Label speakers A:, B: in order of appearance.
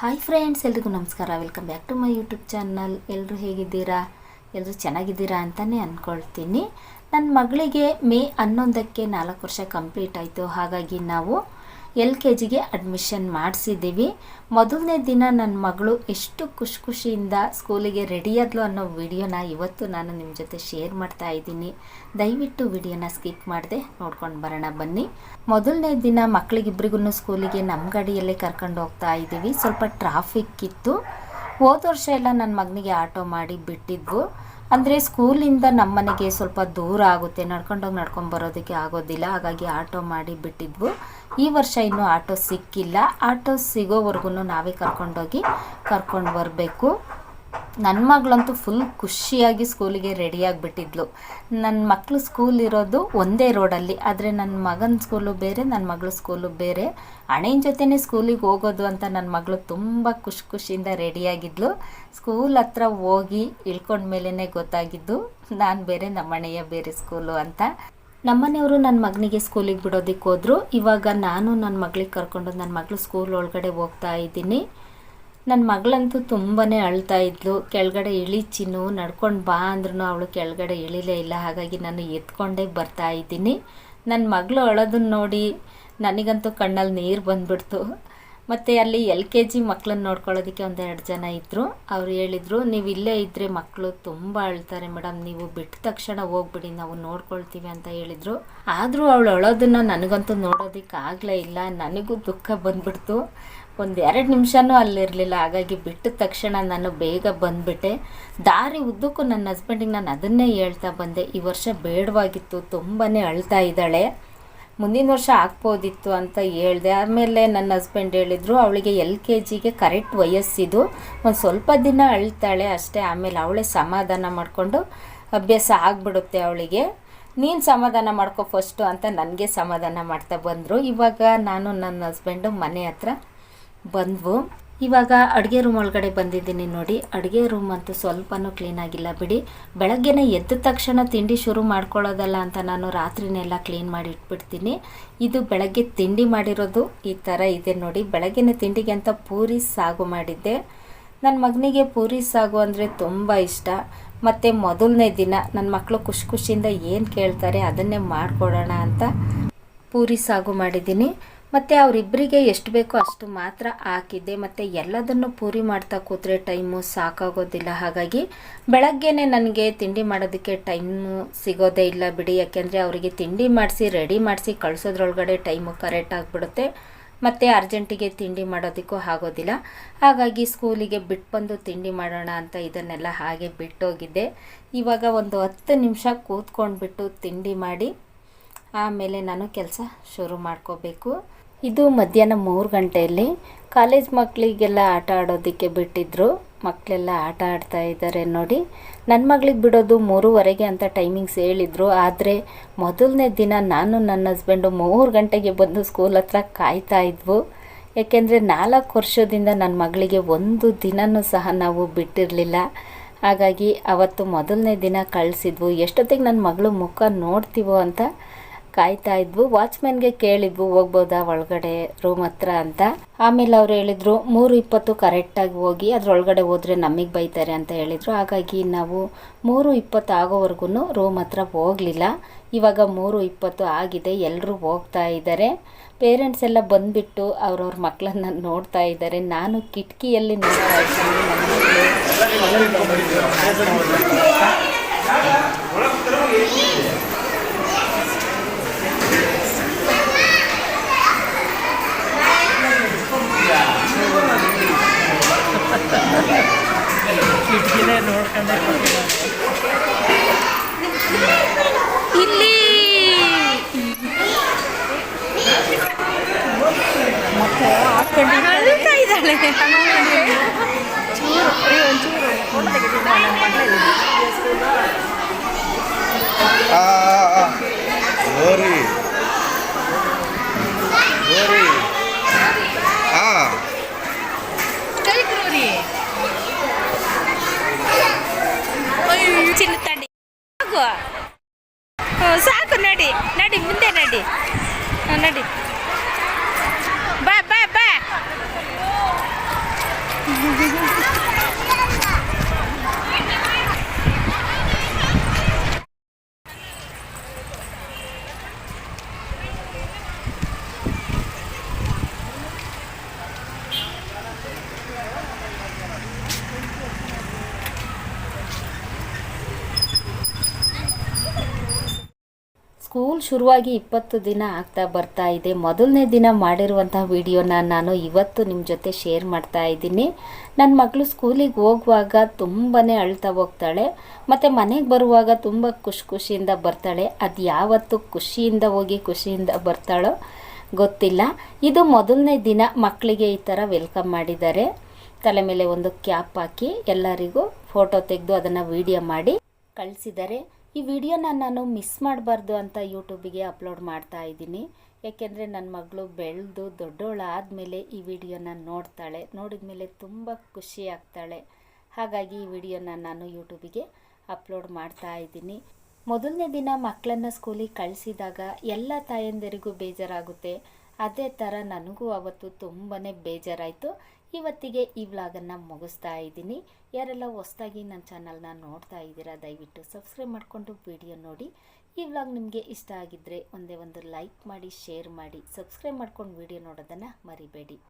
A: Hi friends ಎಲ್ರಿಗೂ ನಮಸ್ಕಾರ. Welcome back to my YouTube channel ಎಲ್ಲರೂ ಹೇಗಿದ್ದೀರಾ? ಎಲ್ಲರೂ ಚೆನ್ನಾಗಿದ್ದೀರಾ ಅಂತಲೇ ಅಂದ್ಕೊಳ್ತೀನಿ ನನ್ನ ಮಗಳಿಗೆ ಮೇ ಹನ್ನೊಂದಕ್ಕೆ ನಾಲ್ಕು ವರ್ಷ ಕಂಪ್ಲೀಟ್ ಆಯಿತು. ಹಾಗಾಗಿ ನಾವು ಎಲ್ ಕೆ ಜಿಗೆ ಅಡ್ಮಿಷನ್ ಮಾಡಿಸಿದ್ದೀವಿ. ಮೊದಲನೇ ದಿನ ನನ್ನ ಮಗಳು ಎಷ್ಟು ಖುಷಿ ಖುಷಿಯಿಂದ ಸ್ಕೂಲಿಗೆ ರೆಡಿಯಾದ್ಲು ಅನ್ನೋ ವಿಡಿಯೋನ ಇವತ್ತು ನಾನು ನಿಮ್ಮ ಜೊತೆ ಶೇರ್ ಮಾಡ್ತಾ ಇದ್ದೀನಿ. ದಯವಿಟ್ಟು ವಿಡಿಯೋನ ಸ್ಕಿಪ್ ಮಾಡದೆ ನೋಡ್ಕೊಂಡು ಬರೋಣ ಬನ್ನಿ. ಮೊದಲನೇ ದಿನ ಮಕ್ಕಳಿಗಿಬ್ರಿಗೂ ಸ್ಕೂಲಿಗೆ ನಮ್ಮ ಗಾಡಿಯಲ್ಲೇ ಕರ್ಕೊಂಡು ಹೋಗ್ತಾ ಇದ್ದೀವಿ. ಸ್ವಲ್ಪ ಟ್ರಾಫಿಕ್ ಇತ್ತು. ಹೋದ ವರ್ಷ ಎಲ್ಲ ನನ್ನ ಮಗನಿಗೆ ಆಟೋ ಮಾಡಿ ಬಿಟ್ಟಿದ್ವು. ಅಂದರೆ ಸ್ಕೂಲಿಂದ ನಮ್ಮ ಮನೆಗೆ ಸ್ವಲ್ಪ ದೂರ ಆಗುತ್ತೆ. ನಡ್ಕೊಂಡೋಗಿ ನಡ್ಕೊಂಡು ಬರೋದಕ್ಕೆ ಆಗೋದಿಲ್ಲ. ಹಾಗಾಗಿ ಆಟೋ ಮಾಡಿ ಬಿಟ್ಟಿದ್ವು. ಈ ವರ್ಷ ಇನ್ನೂ ಆಟೋ ಸಿಕ್ಕಿಲ್ಲ. ಆಟೋ ಸಿಗೋವರೆಗೂ ನಾವೇ ಕರ್ಕೊಂಡೋಗಿ ಕರ್ಕೊಂಡು ಬರಬೇಕು. ನನ್ನ ಮಗಳಂತೂ ಫುಲ್ ಖುಷಿಯಾಗಿ ಸ್ಕೂಲಿಗೆ ರೆಡಿಯಾಗಿಬಿಟ್ಟಿದ್ಲು ನನ್ನ ಮಕ್ಕಳು ಸ್ಕೂಲ್ ಇರೋದು ಒಂದೇ ರೋಡಲ್ಲಿ ಆದರೆ ನನ್ನ ಮಗನ ಸ್ಕೂಲು ಬೇರೆ ನನ್ನ ಮಗಳ ಸ್ಕೂಲು ಬೇರೆ. ಅಣ್ಣನ ಜೊತೆನೇ ಸ್ಕೂಲಿಗೆ ಹೋಗೋದು ಅಂತ ನನ್ನ ಮಗಳು ತುಂಬ ಖುಷಿ ಖುಷಿಯಿಂದ ರೆಡಿಯಾಗಿದ್ಲು ಸ್ಕೂಲ್ ಹತ್ರ ಹೋಗಿ ಇಳ್ಕೊಂಡ ಮೇಲೇ ಗೊತ್ತಾಗಿದ್ದು, ನಾನು ಬೇರೆ ನಮ್ಮ ಅಣೆಯ ಬೇರೆ ಸ್ಕೂಲು ಅಂತ. ನಮ್ಮನೆಯವರು ನನ್ನ ಮಗನಿಗೆ ಸ್ಕೂಲಿಗೆ ಬಿಡೋದಕ್ಕೆ ಹೋದರು. ಇವಾಗ ನಾನು ನನ್ನ ಮಗಳಿಗೆ ಕರ್ಕೊಂಡು ನನ್ನ ಮಗಳು ಸ್ಕೂಲ್ ಒಳಗಡೆ ಹೋಗ್ತಾ ಇದ್ದೀನಿ. ನನ್ನ ಮಗಳಂತೂ ತುಂಬಾ ಅಳ್ತಾ ಇದ್ಲು. ಕೆಳಗಡೆ ಇಳಿ, ಚಿನ್ನು, ನಡ್ಕೊಂಡು ಬಾ ಅಂದ್ರೂ ಅವಳು ಕೆಳಗಡೆ ಇಳಿಲೇ ಇಲ್ಲ. ಹಾಗಾಗಿ ನಾನು ಎತ್ಕೊಂಡೇ ಬರ್ತಾ ಇದ್ದೀನಿ. ನನ್ನ ಮಗಳು ಅಳೋದನ್ನ ನೋಡಿ ನನಗಂತೂ ಕಣ್ಣಲ್ಲಿ ನೀರು ಬಂದ್ಬಿಡ್ತು. ಮತ್ತು ಅಲ್ಲಿ ಎಲ್ ಕೆ ಜಿ ಮಕ್ಕಳನ್ನ ನೋಡ್ಕೊಳ್ಳೋದಕ್ಕೆ ಒಂದೆರಡು ಜನ ಇದ್ದರು ಅವ್ರು ಹೇಳಿದರು, ನೀವು ಇಲ್ಲೇ ಇದ್ದರೆ ಮಕ್ಕಳು ತುಂಬ ಅಳ್ತಾರೆ ಮೇಡಮ್ ನೀವು ಬಿಟ್ಟ ತಕ್ಷಣ ಹೋಗ್ಬಿಡಿ, ನಾವು ನೋಡ್ಕೊಳ್ತೀವಿ ಅಂತ ಹೇಳಿದರು. ಆದರೂ ಅವಳು ಅಳೋದನ್ನು ನನಗಂತೂ ನೋಡೋದಕ್ಕೆ ಆಗಲೇ ಇಲ್ಲ. ನನಗೂ ದುಃಖ ಬಂದ್ಬಿಡ್ತು. ಒಂದು ಎರಡು ನಿಮಿಷನೂ ಅಲ್ಲಿರಲಿಲ್ಲ. ಹಾಗಾಗಿ ಬಿಟ್ಟ ತಕ್ಷಣ ನಾನು ಬೇಗ ಬಂದುಬಿಟ್ಟೆ. ದಾರಿ ಉದ್ದಕ್ಕೂ ನನ್ನ ಹಸ್ಬೆಂಡಿಗೆ ನಾನು ಅದನ್ನೇ ಹೇಳ್ತಾ ಬಂದೆ. ಈ ವರ್ಷ ಬೇಡವಾಗಿತ್ತು. ತುಂಬಾ ಅಳ್ತಾ ಇದ್ದಾಳೆ. ಮುಂದಿನ ವರ್ಷ ಆಗ್ಬೋದಿತ್ತು ಅಂತ ಹೇಳಿದೆ. ಆಮೇಲೆ ನನ್ನ ಹಸ್ಬೆಂಡ್ ಹೇಳಿದರು, ಅವಳಿಗೆ ಎಲ್ ಕೆ ಜಿಗೆ ಕರೆಕ್ಟ್ ವಯಸ್ಸಿದು. ಒಂದು ಸ್ವಲ್ಪ ದಿನ ಅಳ್ತಾಳೆ ಅಷ್ಟೇ. ಆಮೇಲೆ ಅವಳೇ ಸಮಾಧಾನ ಮಾಡಿಕೊಂಡು ಅಭ್ಯಾಸ ಆಗ್ಬಿಡುತ್ತೆ ಅವಳಿಗೆ. ನೀನು ಸಮಾಧಾನ ಮಾಡ್ಕೊ ಫಸ್ಟು ಅಂತ ನನಗೆ ಸಮಾಧಾನ ಮಾಡ್ತಾ ಬಂದರು. ಇವಾಗ ನಾನು ನನ್ನ ಹಸ್ಬೆಂಡು ಮನೆ ಹತ್ರ ಬಂದ್ವು. ಇವಾಗ ಅಡುಗೆ ರೂಮ್ ಒಳಗಡೆ ಬಂದಿದ್ದೀನಿ ನೋಡಿ. ಅಡುಗೆ ರೂಮ್ ಅಂತೂ ಸ್ವಲ್ಪನೂ ಕ್ಲೀನ್ ಆಗಿಲ್ಲ ಬಿಡಿ. ಬೆಳಗ್ಗೆನೇ ಎದ್ದ ತಕ್ಷಣ ತಿಂಡಿ ಶುರು ಮಾಡ್ಕೊಳ್ಳೋದಲ್ಲ ಅಂತ ನಾನು ರಾತ್ರಿನೆಲ್ಲ ಕ್ಲೀನ್ ಮಾಡಿ ಇಟ್ಬಿಡ್ತೀನಿ. ಇದು ಬೆಳಗ್ಗೆ ತಿಂಡಿ ಮಾಡಿರೋದು. ಈ ಥರ ಇದೆ ನೋಡಿ. ಬೆಳಗ್ಗೆನೇ ತಿಂಡಿಗೆ ಅಂತ ಪೂರಿ ಸಾಗು ಮಾಡಿದ್ದೆ. ನನ್ನ ಮಗನಿಗೆ ಪೂರಿ ಸಾಗು ಅಂದರೆ ತುಂಬ ಇಷ್ಟ. ಮತ್ತು ಮೊದಲನೇ ದಿನ ನನ್ನ ಮಕ್ಕಳು ಖುಷಿ ಖುಷಿಯಿಂದ ಏನು ಕೇಳ್ತಾರೆ ಅದನ್ನೇ ಮಾಡಿಕೊಡೋಣ ಅಂತ ಪೂರಿ ಸಾಗು ಮಾಡಿದ್ದೀನಿ. ಮತ್ತು ಅವರಿಬ್ಬರಿಗೆ ಎಷ್ಟು ಬೇಕೋ ಅಷ್ಟು ಮಾತ್ರ ಹಾಕಿದ್ದೆ. ಮತ್ತು ಎಲ್ಲದನ್ನು ಪೂರಿ ಮಾಡ್ತಾ ಕೂತ್ರೆ ಟೈಮು ಸಾಕಾಗೋದಿಲ್ಲ. ಹಾಗಾಗಿ ಬೆಳಗ್ಗೆನೇ ನನಗೆ ತಿಂಡಿ ಮಾಡೋದಕ್ಕೆ ಟೈಮು ಸಿಗೋದೇ ಇಲ್ಲ ಬಿಡಿ. ಯಾಕೆಂದರೆ ಅವರಿಗೆ ತಿಂಡಿ ಮಾಡಿಸಿ ರೆಡಿ ಮಾಡಿಸಿ ಕಳಿಸೋದ್ರೊಳಗಡೆ ಟೈಮು ಕರೆಕ್ಟ್ ಆಗಿಬಿಡುತ್ತೆ. ಮತ್ತು ಅರ್ಜೆಂಟಿಗೆ ತಿಂಡಿ ಮಾಡೋದಕ್ಕೂ ಆಗೋದಿಲ್ಲ. ಹಾಗಾಗಿ ಸ್ಕೂಲಿಗೆ ಬಿಟ್ಟು ಬಂದು ತಿಂಡಿ ಮಾಡೋಣ ಅಂತ ಇದನ್ನೆಲ್ಲ ಹಾಗೆ ಬಿಟ್ಟೋಗಿದ್ದೆ. ಇವಾಗ ಒಂದು ಹತ್ತು ನಿಮಿಷ ಕೂತ್ಕೊಂಡ್ಬಿಟ್ಟು ತಿಂಡಿ ಮಾಡಿ ಆಮೇಲೆ ನಾನು ಕೆಲಸ ಶುರು ಮಾಡ್ಕೋಬೇಕು. ಇದು ಮಧ್ಯಾಹ್ನ ಮೂರು ಗಂಟೆಯಲ್ಲಿ. ಕಾಲೇಜ್ ಮಕ್ಕಳಿಗೆಲ್ಲ ಆಟ ಆಡೋದಕ್ಕೆ ಬಿಟ್ಟಿದ್ರು. ಮಕ್ಕಳೆಲ್ಲ ಆಟ ಆಡ್ತಾ ಇದ್ದಾರೆ ನೋಡಿ. ನನ್ನ ಮಗಳಿಗೆ ಬಿಡೋದು ಮೂರುವರೆಗೆ ಅಂತ ಟೈಮಿಂಗ್ಸ್ ಹೇಳಿದರು. ಆದರೆ ಮೊದಲನೇ ದಿನ ನಾನು ನನ್ನ ಹಸ್ಬೆಂಡು ಮೂರು ಗಂಟೆಗೆ ಬಂದು ಸ್ಕೂಲ್ ಹತ್ರ ಕಾಯ್ತಾ ಇದ್ವು. ಯಾಕೆಂದರೆ ನಾಲ್ಕು ವರ್ಷದಿಂದ ನನ್ನ ಮಗಳಿಗೆ ಒಂದು ದಿನವೂ ಸಹ ನಾವು ಬಿಟ್ಟಿರಲಿಲ್ಲ. ಹಾಗಾಗಿ ಅವತ್ತು ಮೊದಲನೇ ದಿನ ಕಳಿಸಿದ್ವು. ಎಷ್ಟೊತ್ತಿಗೆ ನನ್ನ ಮಗಳು ಮುಖ ನೋಡ್ತೀವೋ ಅಂತ ಕಾಯ್ತಾ ಇದ್ವು. ವಾಚ್ಮ್ಯಾನ್ಗೆ ಕೇಳಿದ್ವು, ಹೋಗ್ಬೋದಾ ಒಳಗಡೆ ರೂಮ್ ಹತ್ರ ಅಂತ. ಆಮೇಲೆ ಅವ್ರು ಹೇಳಿದ್ರು, ಮೂರು ಇಪ್ಪತ್ತು ಕರೆಕ್ಟಾಗಿ ಹೋಗಿ ಅದ್ರೊಳಗಡೆ ಹೋದ್ರೆ ನಮಗೆ ಬೈತಾರೆ ಅಂತ ಹೇಳಿದ್ರು. ಹಾಗಾಗಿ ನಾವು ಮೂರು ಇಪ್ಪತ್ತು ಆಗೋವರೆಗೂ ರೂಮ್ ಹತ್ರ ಹೋಗಲಿಲ್ಲ. ಇವಾಗ ಮೂರು ಇಪ್ಪತ್ತು ಆಗಿದೆ ಎಲ್ಲರೂ ಹೋಗ್ತಾ ಇದ್ದಾರೆ. ಪೇರೆಂಟ್ಸ್ ಎಲ್ಲ ಬಂದುಬಿಟ್ಟು ಅವ್ರವ್ರ ಮಕ್ಕಳನ್ನ ನೋಡ್ತಾ ಇದ್ದಾರೆ. ನಾನು ಕಿಟಕಿಯಲ್ಲಿ ನೋಡ್ತಾ ಇದ್ದೀನಿ.
B: ಕಿಟಕಿನೇ ನೋಡ್ಕೊಂಡೆ
A: ಇಲ್ಲಿ ಅಳ್ತಾ ಇದ್ದಾಳೆ.
C: ಆ ಗೋರಿ ಗೋರಿ ಆ
A: ಚಿನ್ನ ತಡಿ ಸಾಕು ಹ್ಮ್, ಸಾಕು ನಡಿ. ನಡಿ ಮುಂದೆ ನಡಿ. ಹ್ಮ್, ನಡಿ. ಬಾ ಬಾ ಬಾ. ಸ್ಕೂಲ್ ಶುರುವಾಗಿ ಇಪ್ಪತ್ತು ದಿನ ಆಗ್ತಾ ಬರ್ತಾ ಇದೆ. ಮೊದಲನೇ ದಿನ ಮಾಡಿರುವಂತಹ ವಿಡಿಯೋನ ನಾನು ಇವತ್ತು ನಿಮ್ಮ ಜೊತೆ ಶೇರ್ ಮಾಡ್ತಾ ಇದ್ದೀನಿ. ನನ್ನ ಮಗಳು ಸ್ಕೂಲಿಗೆ ಹೋಗುವಾಗ ತುಂಬಾ ಅಳ್ತಾ ಹೋಗ್ತಾಳೆ. ಮತ್ತು ಮನೆಗೆ ಬರುವಾಗ ತುಂಬ ಖುಷಿ ಖುಷಿಯಿಂದ ಬರ್ತಾಳೆ. ಅದು ಯಾವತ್ತು ಖುಷಿಯಿಂದ ಹೋಗಿ ಖುಷಿಯಿಂದ ಬರ್ತಾಳೋ ಗೊತ್ತಿಲ್ಲ. ಇದು ಮೊದಲನೇ ದಿನ ಮಕ್ಕಳಿಗೆ ಈ ಥರ ವೆಲ್ಕಮ್ ಮಾಡಿದ್ದಾರೆ. ತಲೆ ಮೇಲೆ ಒಂದು ಕ್ಯಾಪ್ ಹಾಕಿ ಎಲ್ಲರಿಗೂ ಫೋಟೋ ತೆಗೆದು ಅದನ್ನು ವಿಡಿಯೋ ಮಾಡಿ ಕಳಿಸಿದ್ದಾರೆ. ಈ ವಿಡಿಯೋನ ನಾನು ಮಿಸ್ ಮಾಡಬಾರ್ದು ಅಂತ ಯೂಟ್ಯೂಬಿಗೆ ಅಪ್ಲೋಡ್ ಮಾಡ್ತಾ ಇದ್ದೀನಿ. ಯಾಕೆಂದರೆ ನನ್ನ ಮಗಳು ಬೆಳೆದು ದೊಡ್ಡವಳಾದಮೇಲೆ ಈ ವಿಡಿಯೋನ ನೋಡ್ತಾಳೆ. ನೋಡಿದ ಮೇಲೆ ತುಂಬ ಖುಷಿ ಆಗ್ತಾಳೆ. ಹಾಗಾಗಿ ಈ ವಿಡಿಯೋನ ನಾನು ಯೂಟ್ಯೂಬಿಗೆ ಅಪ್ಲೋಡ್ ಮಾಡ್ತಾ ಇದ್ದೀನಿ. ಮೊದಲನೇ ದಿನ ಮಕ್ಕಳನ್ನ ಸ್ಕೂಲಿಗೆ ಕಳಿಸಿದಾಗ ಎಲ್ಲ ತಾಯಂದಿರಿಗೂ ಬೇಜಾರಾಗುತ್ತೆ. ಅದೇ ಥರ ನನಗೂ ಅವತ್ತು ತುಂಬಾ ಬೇಜಾರಾಯಿತು. ಇವತ್ತಿಗೆ ಈ ವ್ಲಾಗನ್ನು ಮುಗಿಸ್ತಾ ಇದ್ದೀನಿ. ಯಾರೆಲ್ಲ ಹೊಸ್ದಾಗಿ ನನ್ನ ಚಾನಲ್ನ ನೋಡ್ತಾ ಇದ್ದೀರಾ, ದಯವಿಟ್ಟು ಸಬ್ಸ್ಕ್ರೈಬ್ ಮಾಡಿಕೊಂಡು ವಿಡಿಯೋ ನೋಡಿ. ಈ ವ್ಲಾಗ್ ನಿಮಗೆ ಇಷ್ಟ ಆಗಿದ್ದರೆ ಒಂದೇ ಒಂದು ಲೈಕ್ ಮಾಡಿ, ಶೇರ್ ಮಾಡಿ, ಸಬ್ಸ್ಕ್ರೈಬ್ ಮಾಡ್ಕೊಂಡು ವಿಡಿಯೋ ನೋಡೋದನ್ನು ಮರಿಬೇಡಿ.